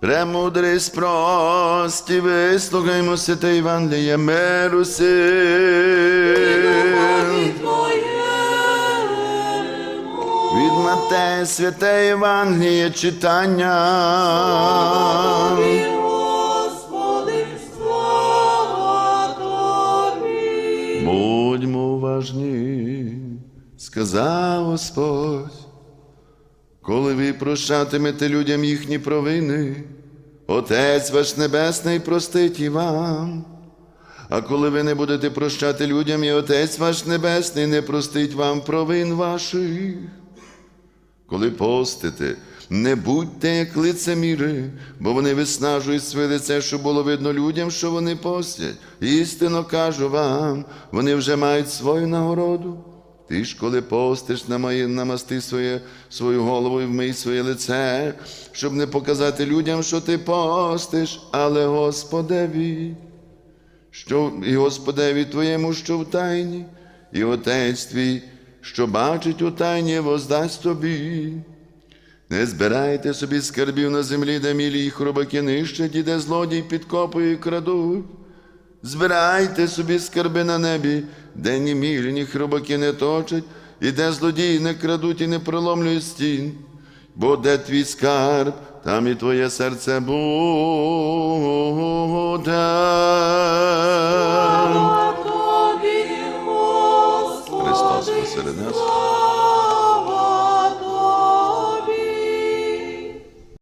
Премудрий спрості, вислухаймо святе Євангеліє миру сил. Від Матея святе Євангеліє читання. Господи, слава Тобі. Будьмо уважні, сказав Господь, коли ви прощатимете людям їхні провини, Отець ваш Небесний простить і вам. А коли ви не будете прощати людям, і Отець ваш Небесний не простить вам провин ваших. Коли постите, не будьте як лицеміри, бо вони виснажують своє лице, щоб було видно людям, що вони постять. Істинно кажу вам, вони вже мають свою нагороду. Ти ж, коли постиш, намасти своє, свою голову і вмий своє лице, щоб не показати людям, що ти постиш, але Господеві, що і Господеві твоєму, що в тайні, і Отець твій, що бачить у тайні, воздасть тобі. Не збирайте собі скарбів на землі, де мілі і хробаки нищать, і де злодій підкопує і крадуть. Збирайте собі скарби на небі, де ні мілі, ні хробаки не точать, і де злодії не крадуть і не проломлюють стін, бо де твій скарб, там і твоє серце буде. Христос посеред нас.